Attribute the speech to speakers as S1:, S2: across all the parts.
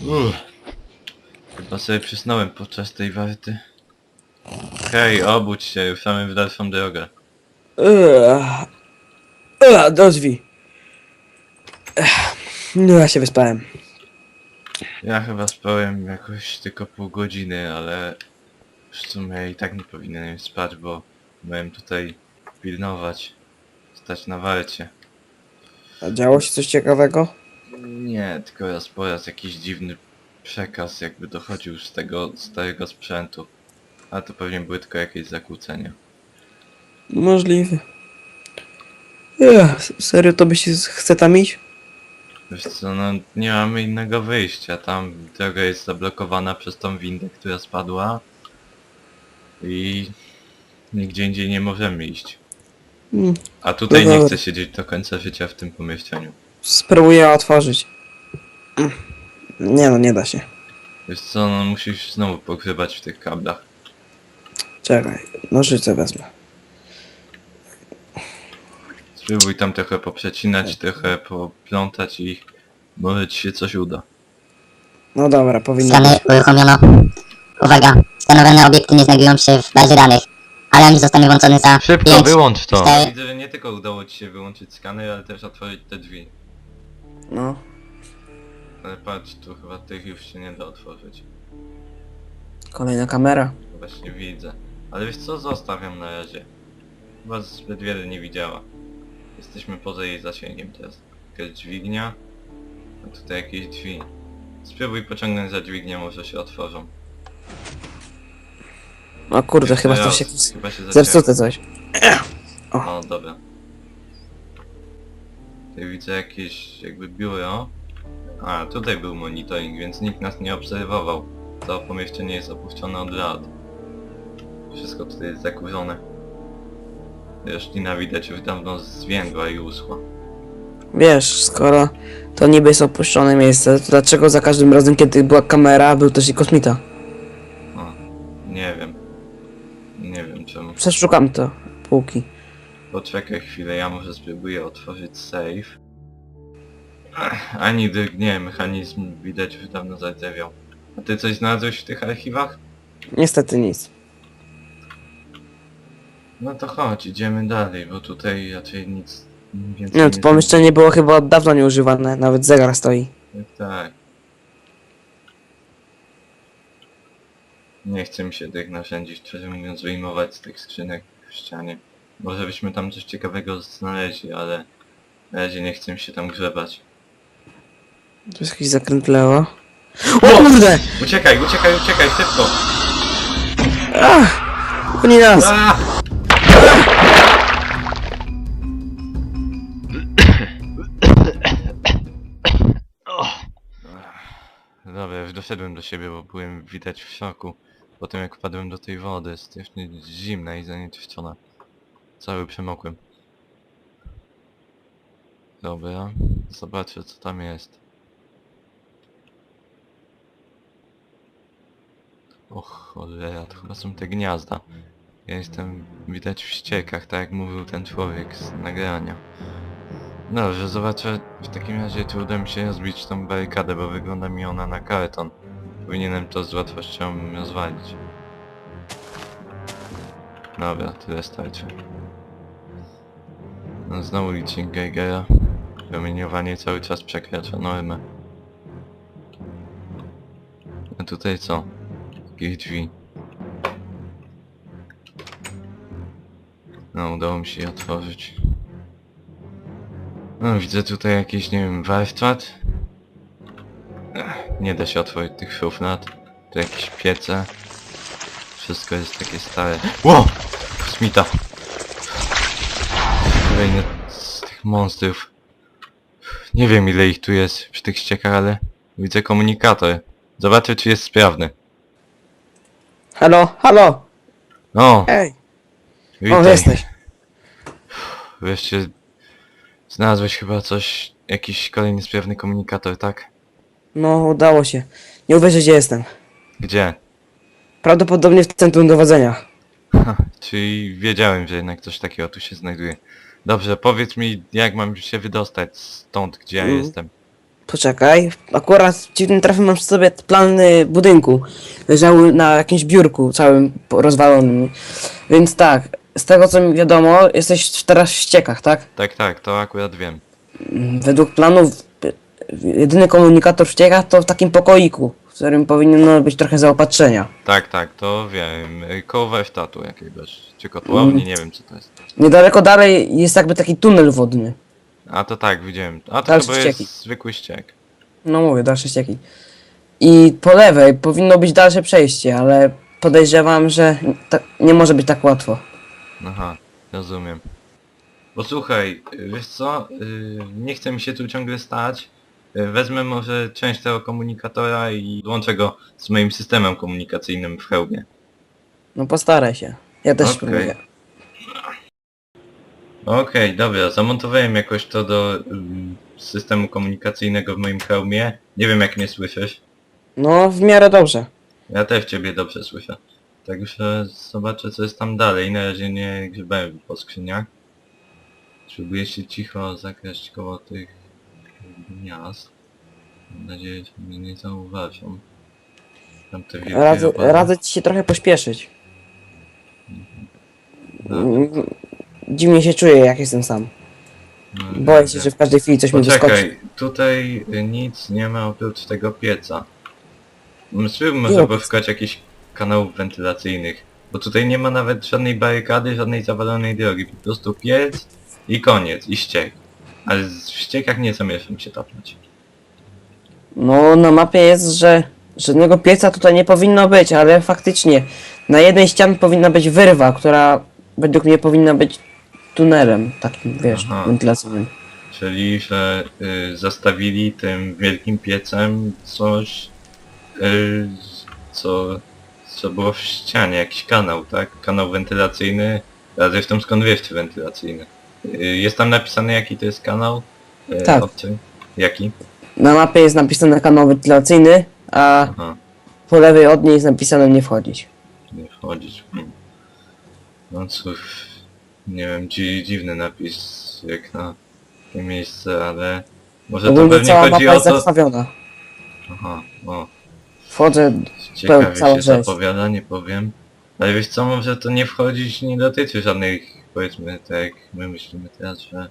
S1: Uff. Chyba sobie przysnąłem podczas tej warty. Hej, obudź się, ruszamy w dalszą drogę.
S2: Ugh. Ugh, do drzwi. Ech, No ja się wyspałem.
S1: Ja chyba spałem jakoś tylko pół godziny, ale w sumie i tak nie powinienem spać, bo miałem tutaj pilnować, stać na warcie.
S2: A działo się coś ciekawego?
S1: Nie, tylko raz po raz jakiś dziwny przekaz jakby dochodził z tego starego sprzętu. A to pewnie były tylko jakieś zakłócenia.
S2: Możliwe. Ech, serio to byś chce tam iść?
S1: Wiesz co, no nie mamy innego wyjścia. Tam droga jest zablokowana przez tą windę, która spadła. I nigdzie indziej nie możemy iść.
S2: Hmm,
S1: A tutaj
S2: No
S1: nie
S2: dobra.
S1: chcę siedzieć do końca życia w tym pomieszczeniu.
S2: Spróbuję otworzyć. Mm. Nie no, nie da się.
S1: Wiesz co, no musisz znowu pogrzebać w tych kablach.
S2: Czekaj, nożyce wezmę.
S1: Spróbuj tam trochę poprzecinać, trochę poplątać i może ci się coś uda.
S2: No dobra, powinno
S3: Skany
S2: być.
S3: uruchomiono. Uwaga, skanowane obiekty nie znajdują się w bazie danych. Alarm zostanie włączony za
S1: Szybko,
S3: 5,
S1: wyłącz to! Widzę, że nie tylko udało ci się wyłączyć skaner, ale też otworzyć te drzwi.
S2: No.
S1: Ale patrz, tu chyba tych już się nie da otworzyć.
S2: Kolejna kamera.
S1: Właśnie widzę. Ale wiesz co, zostawiam na razie. Chyba zbyt wiele nie widziała. Jesteśmy poza jej zasięgiem teraz. Jakaś dźwignia. A tutaj jakieś drzwi. Spróbuj pociągnąć za dźwignię, może się otworzą.
S2: O kurde,
S1: Jeszcze
S2: chyba to
S1: raz,
S2: się...
S1: Chyba się zacięło.
S2: Zepsute coś.
S1: No dobra. Tutaj widzę jakieś jakby biuro. A, tutaj był monitoring, więc nikt nas nie obserwował. To pomieszczenie jest opuszczone od lat. Wszystko tutaj jest zakurzone. Roślina widać już dawno zwiędła i uschła.
S2: Wiesz, skoro to niby jest opuszczone miejsce, to dlaczego za każdym razem, kiedy była kamera, był też i kosmita?
S1: O, nie wiem. Nie wiem czemu.
S2: Przeszukam to. Półki.
S1: Poczekaj chwilę, ja może spróbuję otworzyć safe. Ech, Ani drgnie, mechanizm widać już dawno zardzewiał. A ty coś znalazłeś w tych archiwach?
S2: Niestety nic.
S1: No to chodź, idziemy dalej, bo tutaj raczej nic więcej
S2: Nie wiem, to pomieszczenie było chyba od dawna nieużywane, nawet zegar stoi.
S1: Tak, tak. Nie chcę mi się tych narzędzi, szczerze mówiąc, wyjmować z tych skrzynek w ścianie. Może byśmy tam coś ciekawego znaleźli, ale na razie nie chcę się tam grzebać.
S2: Tu jest jakiś zakręt lewo. O kurde!
S1: Uciekaj, uciekaj, uciekaj, szybko!
S2: Ach! Oni nas!
S1: A! Dobra, już doszedłem do siebie, bo byłem widać w szoku. Potem jak wpadłem do tej wody, strasznie zimna i zanieczyszczona. Cały przemokłem. Dobra, zobaczę co tam jest. Och cholera, to chyba są te gniazda. Ja jestem widać w ściekach, tak jak mówił ten człowiek z nagrania. Dobrze, zobaczę. W takim razie tu uda mi się rozbić tą barykadę, bo wygląda mi ona na karton. Powinienem to z łatwością rozwalić. Dobra, tyle starczy. No znowu licznik Geigera. Promieniowanie cały czas przekracza normę. A tutaj co? Jakieś drzwi. No, udało mi się je otworzyć. No, widzę tutaj jakiś, nie wiem, warsztat. Nie da się otworzyć tych szuflad. Tu jakieś piece. Wszystko jest takie stare. Ło! Kosmita! Kolejny z tych monstrów. Nie wiem ile ich tu jest przy tych ściekach, ale widzę komunikator. Zobaczę czy jest sprawny.
S2: Halo, halo!
S1: O!
S2: Ej!
S1: Witaj.
S2: O, jesteś.
S1: Wreszcie znalazłeś chyba coś, jakiś kolejny sprawny komunikator, tak?
S2: No, udało się. Nie uwierzę, gdzie jestem.
S1: Gdzie?
S2: Prawdopodobnie w centrum dowodzenia.
S1: Ha, czyli wiedziałem, że jednak coś takiego tu się znajduje. Dobrze, powiedz mi, jak mam się wydostać stąd, gdzie ja
S2: Mm.
S1: jestem.
S2: Poczekaj, akurat dziwnym trafem mam przy sobie plany budynku. Leżały na jakimś biurku całym po- rozwalonym. Więc tak, z tego co mi wiadomo, jesteś teraz w ściekach, tak?
S1: Tak, tak, to akurat wiem.
S2: Mm, Według planów y, jedyny komunikator w ściekach to w takim pokoiku, którym powinno być trochę zaopatrzenia.
S1: Tak, tak, to wiem. Koło warsztatu jakiegoś. Czy kotłowni, nie wiem co to jest.
S2: Niedaleko dalej jest jakby taki tunel wodny.
S1: A to tak, widziałem. A to
S2: Dalsze
S1: chyba
S2: ścieki.
S1: jest zwykły ściek.
S2: No mówię, dalsze ścieki. I po lewej powinno być dalsze przejście, ale podejrzewam, że ta, nie może być tak łatwo.
S1: Aha, rozumiem. Posłuchaj, y, wiesz co? Y, Nie chce mi się tu ciągle stać. Wezmę może część tego komunikatora i włączę go z moim systemem komunikacyjnym w hełmie.
S2: No postaraj się. Ja też
S1: Okej.
S2: spróbuję.
S1: Okej, dobra, zamontowałem jakoś to do ym, systemu komunikacyjnego w moim hełmie. Nie wiem jak mnie słyszysz.
S2: No, w miarę dobrze.
S1: Ja też ciebie dobrze słyszę. Także zobaczę co jest tam dalej. Na razie nie grzebałem po skrzyniach. Spróbuję się cicho zakraść koło tych gniazd. Mam nadzieję, że mnie nie zauważą. Tam te wielkie
S2: Radzę,
S1: opady.
S2: radzę ci się trochę pośpieszyć.
S1: Dobra,
S2: Mm, Dziwnie się czuję, jak jestem sam.
S1: no,
S2: Boję się, że w każdej chwili coś mi wyskoczy.
S1: Poczekaj, tutaj y, nic nie ma oprócz tego pieca. Mm, Spróbujmy może
S2: Nie.
S1: poszukać jakichś kanałów wentylacyjnych. Bo tutaj nie ma nawet żadnej barykady, żadnej zawalonej drogi. Po prostu piec i koniec, i ściek. Ale z- w ściekach nie zamierzam się tapnąć.
S2: No, na mapie jest, że żadnego pieca tutaj nie powinno być, ale faktycznie na jednej ścianie powinna być wyrwa, która według mnie powinna być tunelem takim, wiesz,
S1: Aha.
S2: wentylacyjnym.
S1: Czyli, że y, zastawili tym wielkim piecem coś, y, co, co było w ścianie, jakiś kanał, tak? Kanał wentylacyjny, a zresztą skąd wiesz, czy wentylacyjny? Y, jest tam napisane jaki to jest kanał? Y,
S2: Tak.
S1: Obcy? Jaki?
S2: Na mapie jest napisane kanał wentylacyjny, a
S1: Aha,
S2: po lewej od niej jest napisane nie wchodzić.
S1: nie wchodzić. Hmm. No cóż, nie wiem, dzi dziwny napis jak na takie miejsce, ale może to
S2: Ogólnie
S1: pewnie
S2: cała mapa
S1: chodzi o
S2: jest
S1: to...
S2: zakrwawiona.
S1: Aha, o.
S2: Wchodzę,
S1: Ciekawie
S2: cała
S1: się
S2: rzeź.
S1: zapowiada, nie powiem. Ale wiesz co, może to nie wchodzić, nie dotyczy żadnych, powiedzmy, tak my myślimy teraz, że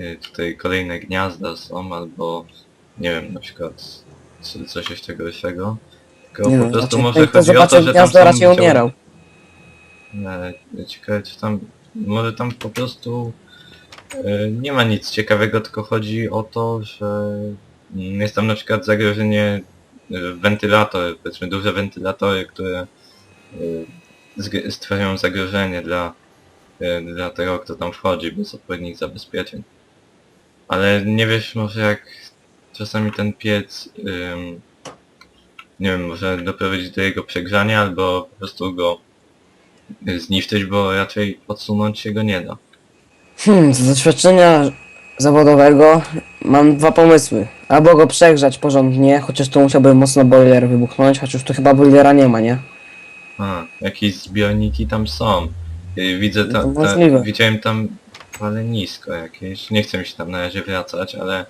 S1: y, tutaj kolejne gniazda są, albo nie wiem, na przykład c- coś jeszcze gorszego. Tylko
S2: nie
S1: po
S2: wiem,
S1: prostu
S2: znaczy,
S1: może chodzi o to, że tam
S2: gniazdo
S1: są
S2: raczej umierał.
S1: E, Ciekawe czy tam, może tam po prostu e, nie ma nic ciekawego, tylko chodzi o to, że mm, jest tam na przykład zagrożenie e, wentylator, powiedzmy duże wentylatory, które e, zg- stwarzają zagrożenie dla, dla tego, kto tam wchodzi bez odpowiednich zabezpieczeń. Ale nie wiesz może jak czasami ten piec, ym, nie wiem, może doprowadzić do jego przegrzania albo po prostu go y, zniszczyć, bo raczej odsunąć się go nie da.
S2: Hmm, z doświadczenia zawodowego mam dwa pomysły. Albo go przegrzać porządnie, chociaż tu musiałby mocno boiler wybuchnąć, chociaż tu chyba boilera nie ma, nie?
S1: A, jakieś zbiorniki tam są. Y, Widzę
S2: No
S1: ta,
S2: to
S1: ta,
S2: możliwe.
S1: widziałem tam palenisko jakieś. Nie chcę mi się tam na razie wracać, ale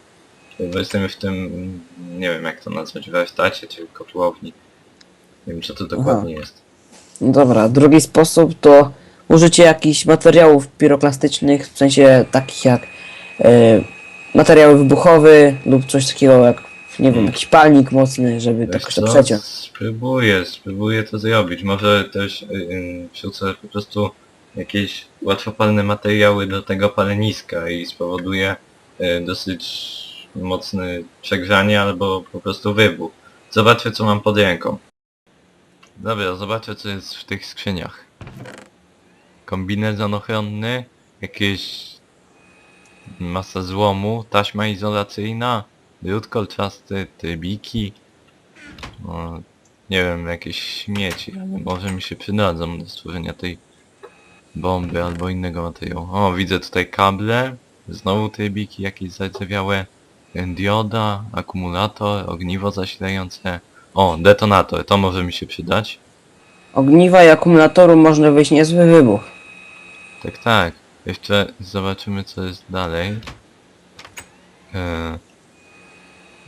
S1: y, bo jestem w tym, mm, nie wiem jak to nazwać, warsztacie czy kotłowni. Nie wiem co to dokładnie jest.
S2: No dobra, drugi sposób to użycie jakichś materiałów piroklastycznych, w sensie takich jak e, materiały wybuchowe lub coś takiego jak, nie wiem,
S1: Hmm.
S2: jakiś palnik mocny, żeby
S1: Wiesz
S2: tak to
S1: co?
S2: przeciąć.
S1: Spróbuję, spróbuję to zrobić. Może też y, y, wrzucę po prostu jakieś łatwopalne materiały do tego paleniska i spowoduje y, dosyć mocny przegrzanie albo po prostu wybuch. Zobaczę co mam pod ręką. Dobra, zobaczę co jest w tych skrzyniach. Kombinezon ochronny, jakieś masa złomu, taśma izolacyjna, drut kolczasty, trybiki, no, nie wiem, jakieś śmieci, ale może mi się przydadzą do stworzenia tej bomby albo innego materiału. O, widzę tutaj kable, znowu trybiki jakieś zardzewiałe, dioda, akumulator, ogniwo zasilające. O, detonator, to może mi się przydać.
S2: Ogniwa i akumulatoru można wyjść niezły wybuch.
S1: Tak, tak. Jeszcze zobaczymy co jest dalej. E,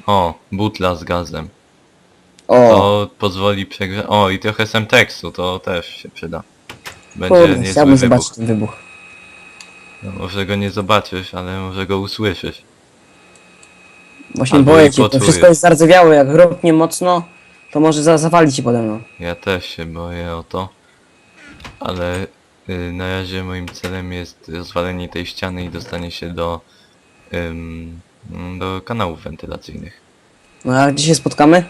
S1: O, butla z gazem.
S2: O,
S1: To pozwoli przegrać. O, i trochę semteksu, to też się przyda. Będzie
S2: kurde,
S1: niezły
S2: chciałbym
S1: wybuch.
S2: zobaczyć ten wybuch.
S1: No, może go nie zobaczysz, ale może go usłyszysz.
S2: Właśnie
S1: Albo
S2: boję się, to
S1: poczujesz.
S2: wszystko jest zardzewiałe, jak rupnie mocno, to może za zawalić się pode mną.
S1: Ja też się boję o to. Ale y, na razie moim celem jest rozwalenie tej ściany i dostanie się do ym, do kanałów wentylacyjnych.
S2: No a gdzie się spotkamy?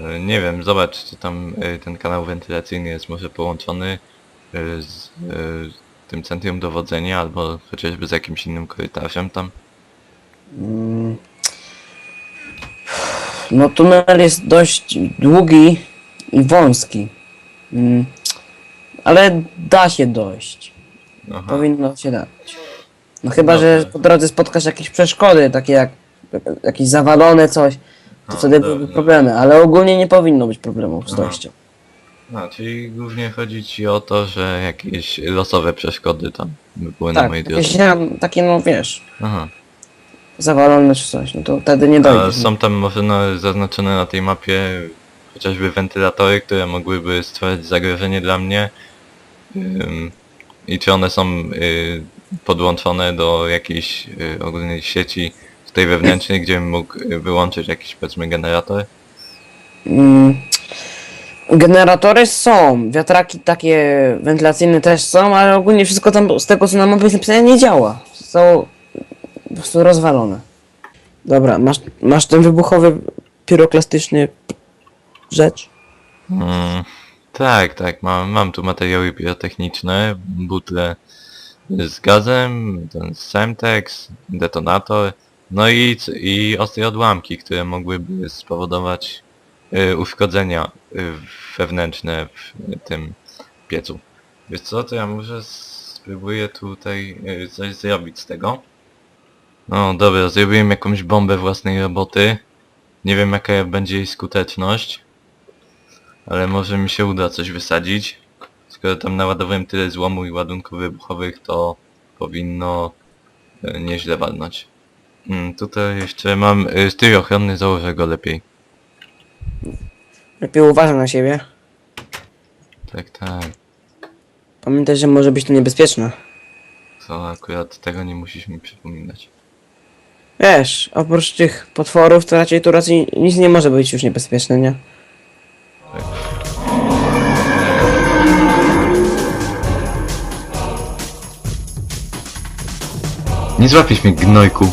S1: Y, Nie wiem, zobacz, czy tam y, ten kanał wentylacyjny jest może połączony z y, tym centrum dowodzenia, albo chociażby z jakimś innym korytarzem tam.
S2: Mm. No tunel jest dość długi i wąski. Mm. Ale da się dojść.
S1: Aha.
S2: Powinno się dać. No chyba, że po drodze spotkasz jakieś przeszkody, takie jak jakieś zawalone coś, to
S1: A,
S2: wtedy byłyby problemy, ale ogólnie nie powinno być problemów z
S1: Aha.
S2: dojściem.
S1: No, czyli głównie chodzi ci o to, że jakieś losowe przeszkody tam na
S2: Tak,
S1: mojej
S2: takie,
S1: drodze.
S2: się- takie no wiesz,
S1: Aha.
S2: zawalone czy coś, no to wtedy nie
S1: A
S2: dojdziesz.
S1: są tam może no, zaznaczone na tej mapie chociażby wentylatory, które mogłyby stwarzać zagrożenie dla mnie. Ym, I czy one są y, podłączone do jakiejś y, ogólnej sieci tej wewnętrznej, gdzie bym mógł y, wyłączyć jakiś powiedzmy generator?
S2: Mm, Generatory są, wiatraki takie wentylacyjne też są, ale ogólnie wszystko tam z tego co na mapie jest napisane nie działa. Są po prostu rozwalone. Dobra, masz, masz ten wybuchowy piroklastyczny rzecz?
S1: Mm, tak, tak, mam, mam tu materiały pirotechniczne, butle z gazem, ten Semtex, detonator, no i, i ostre odłamki, które mogłyby spowodować uszkodzenia y, wewnętrzne w tym piecu. Wiesz co, to ja może spróbuję tutaj y, coś zrobić z tego. No dobra, zrobiłem jakąś bombę własnej roboty. Nie wiem jaka będzie jej skuteczność. Ale może mi się uda coś wysadzić. Skoro tam naładowałem tyle złomu i ładunków wybuchowych, to powinno nieźle walnąć. Mm, tutaj jeszcze mam y, styl ochronny, założę go lepiej.
S2: Lepiej uważaj na siebie.
S1: Tak, tak.
S2: Pamiętaj, że może być to niebezpieczne.
S1: To akurat tego nie musisz mi przypominać.
S2: Wiesz, oprócz tych potworów, to raczej tu raczej nic nie może być już niebezpieczne, nie?
S1: Nie złapiesz mnie gnojku.